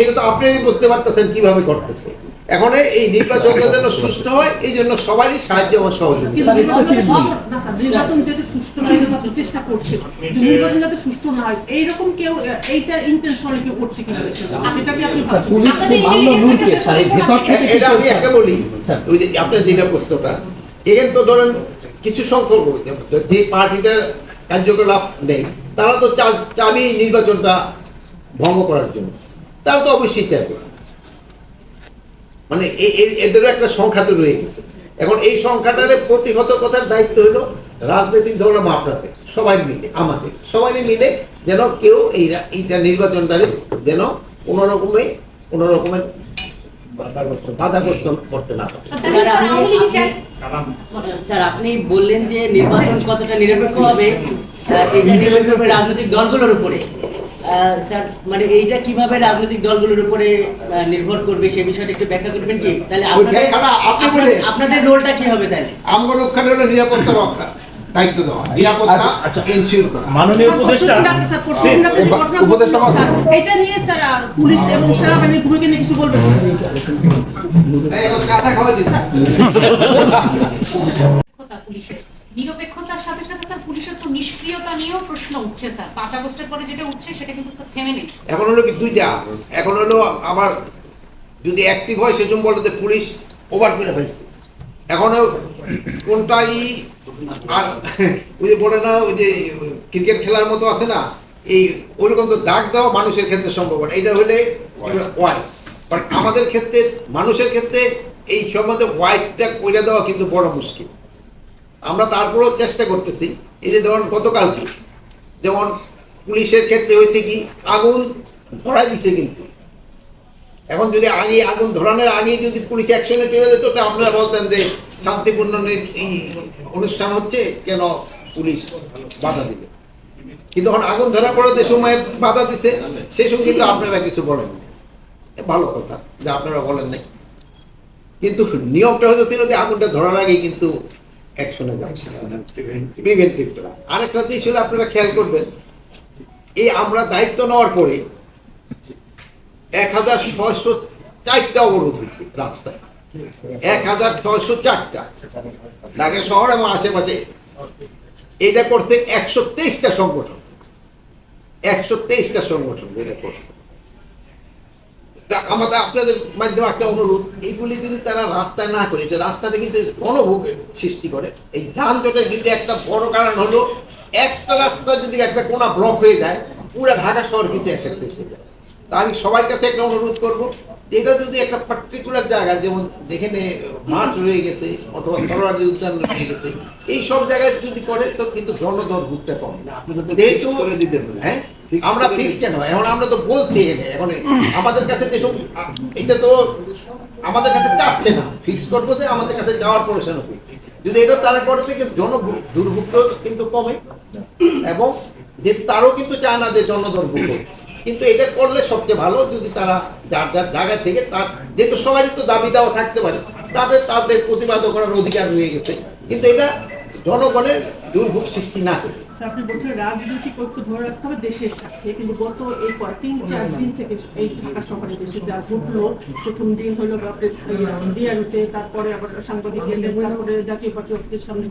এটা তো আপনারই বুঝতে পারতেছেন কীভাবে করতেছে এখন এই নির্বাচনটা যেন সুষ্ঠু হয় এই জন্য সবারই সাহায্য সহযোগিতা। নির্বাচন- চেষ্টা করছে নির্বাচন যাতে না হয় এইরকম কেউ এইটা ইন্টেনশনালি কেউ করছে কিনা আপনি এটা আমি একটা বলি ওই যে আপনার যেটা প্রশ্নটা এখানে তো ধরেন কিছু সংখ্যক যে পার্টিটার কার্যকলাপ নেই। তারা তো চাবি নির্বাচনটা ভঙ্গ করার জন্য। তারা তো অবশ্যই চাইবে মানে এদেরও একটা সংখ্যা তো রয়ে গেছে। এখন এই সংখ্যাটারে প্রতিহত করার দায়িত্ব হলো রাজনৈতিক এবং আপনাদের, সবাই মিলে, আমাদের, সবাই মিলে যেন কেউ এই এইটা নির্বাচনটারে যেন কোনো রকমে কোনো রকমের স্যার আপনি বললেন যে নির্বাচন কতটা নিরপেক্ষ হবে এটা নির্ভর করবে রাজনৈতিক দলগুলোর উপরে। আহ, স্যার মানে এইটা কীভাবে রাজনৈতিক দলগুলোর উপরে আহ, নির্ভর করবে সে বিষয়টা একটু ব্যাখ্যা করবেন কি? তাহলে আপনাদের রোলটা কি হবে তাহলে? আমগো রক্ষা হলো নিরাপত্তা রক্ষা। দায়িত্ব দেওয়া নিরাপত্তা আচ্ছা। এনশিওর করা মাননীয় উপদেষ্টা পরশুদিন স্যার, পরশুদিন রাতে যে ঘটনা উপদেষ্টা এটা নিয়ে স্যার পুলিশ এবং সেনাবাহিনীর ভূমিকা নিয়ে কিছু বলবেন? পুলিশের। নিরপেক্ষতার সাথে সাথে স্যার পুলিশের তো নিষ্ক্রিয়তা নিয়েও প্রশ্ন উঠছে স্যার। পাঁচ আগস্টের পরে যেটা উঠছে সেটা কিন্তু স্যার থেমে নেই। এখন হলো কি দুইটা? এখন হলো আবার যদি অ্যাক্টিভ হয় সেজন্য বলে যে পুলিশ ওভার করে ফেলছে। এখন কোনটা ই আর ওই যে বলে না ওই যে ক্রিকেট খেলার মতো আছে না এই ওইরকম তো দাগ দেওয়া মানুষের ক্ষেত্রে সম্ভব না। এটা হলে ওয়াইট বাট আমাদের ক্ষেত্রে মানুষের ক্ষেত্রে এই সম্বন্ধে হোয়াইটটা করে দেওয়া কিন্তু বড় মুশকিল। আমরা তারপরেও চেষ্টা করতেছি। এই যে ধরুন গতকালকে যেমন পুলিশের ক্ষেত্রে হয়েছে কি আগুন ধরা দিছে কিন্তু। এখন যদি আগে আগুন ধরানোর আগে যদি পুলিশ অ্যাকশনে চলে যেত, তো আপনারা বলতেন যে শান্তিপূর্ণ এই অনুষ্ঠান হচ্ছে কেন পুলিশ বাধা দিবে? কিন্তু এখন আগুন ধরা পড়ে যে সময় বাধা দিছে, সে সময় কিন্তু আপনারা কিছু বলেন ভালো কথা, যে আপনারা বলেন নাই। কিন্তু নিয়মটা হয়তো ছিল যে আগুনটা ধরার আগেই কিন্তু অ্যাকশনে যাচ্ছে। প্রিভেন্টিভ করা। আরেকটা জিনিস হলো আপনারা খেয়াল করবেন, এই আমরা দায়িত্ব নেওয়ার পরে এক হাজার ছয়শো চারটা অবরোধ হয়েছে রাস্তায়। এক হাজার ছয়শো চারটা। ঢাকা শহর এবং আশেপাশে। এটা করতে একশো তেইশটা সংগঠন। একশো তেইশটা সংগঠন এটা করছে। তা আমাদের আপনাদের মাধ্যমে একটা অনুরোধ এইগুলি যদি তারা রাস্তায় না করে, যে রাস্তাতে কিন্তু গণভোগ সৃষ্টি করে, এই যানজটের কিন্তু একটা বড় কারণ হলো, একটা রাস্তা যদি একটা কোনা ব্লক হয়ে যায়, পুরো ঢাকা শহর কিন্তু এফেক্টেড হয়ে যায়। তা আমি সবার কাছে একটা অনুরোধ করব এটা যদি একটা পার্টিকুলার জায়গা যেমন যেখানে মাঠ রয়ে গেছে অথবা সরোয়ারি উদ্যান রয়ে গেছে এই সব জায়গায় যদি করে তো কিন্তু জনদর ভুগতে কম। যেহেতু হ্যাঁ আমরা ফিক্স কেন? এখন আমরা তো বলতে গেলে এখন আমাদের কাছে যেসব এটা তো আমাদের কাছে চাচ্ছে না। ফিক্স করব যে আমাদের কাছে যাওয়ার পরে হবে যদি এটা তারা করে থেকে জন দুর্ভুক্ত কিন্তু কমে। এবং যে তারও কিন্তু চায় না যে জনদুর্ভোগ হোক। কিন্তু এটা করলে সবচেয়ে ভালো যদি তারা যার যার জায়গা থেকে তার যেহেতু সবারই তো দাবি দেওয়া থাকতে পারে, তাদের তাদের প্রতিবাদ করার অধিকার রয়ে গেছে। কিন্তু এটা জনগণের দুর্ভোগ সৃষ্টি না করে। আপনি বলছেন রাজনৈতিক ঐক্য ধরে রাখতে হবে দেশের সাথে কিন্তু গত এই তিন চার দিন থেকে এই ঢাকা শহরে দেশে যা ঘটলো প্রথম দিন হলো তারপরে আবার সাংবাদিকদের তারপরে জাতীয় পার্টি অফিসের সামনে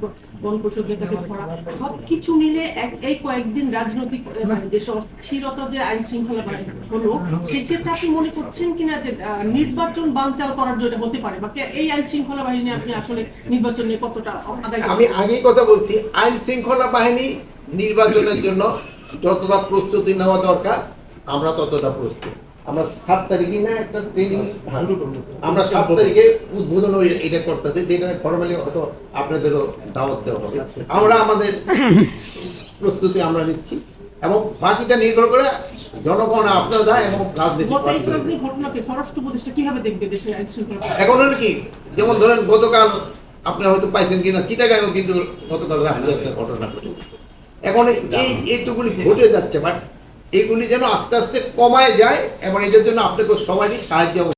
নেতাকে ধরা সব কিছু মিলে এক- এই কয়েকদিন রাজনৈতিক মানে দেশে অস্থিরতা যে আইন শৃঙ্খলা বাহিনী হলো সেক্ষেত্রে আপনি মনে করছেন কিনা যে নির্বাচন বানচাল করার জন্য হতে পারে? বা এই আইন শৃঙ্খলা বাহিনী আপনি আসলে নির্বাচন নিয়ে কতটা আমি আগেই কথা বলছি আইন শৃঙ্খলা বাহিনী নির্বাচনের জন্য যতটা প্রস্তুতি নেওয়া দরকার আমরা ততটা প্রস্তুত। আমরা সাত তারিখে না একটা ট্রেনিং আমরা সাত তারিখে উদ্বোধন এটা করতেছি যেটা ফর্মালি হয়তো আপনাদেরও দাওয়াত দেওয়া হবে। আমরা আমাদের প্রস্তুতি আমরা নিচ্ছি এবং বাকিটা নির্ভর করে জনগণ আপনারা এবং এখন কি যেমন ধরেন গতকাল আপনারা হয়তো পাইছেন কিনা চিটাগাংও কিন্তু গতকাল রাত্রে একটা ঘটনা ঘটে গেছে। এখন এই এইটুকুনি ঘটে যাচ্ছে বাট এগুলি যেন আস্তে আস্তে কমায় যায়, এবং এটার জন্য আপনাকে সবারই সাহায্য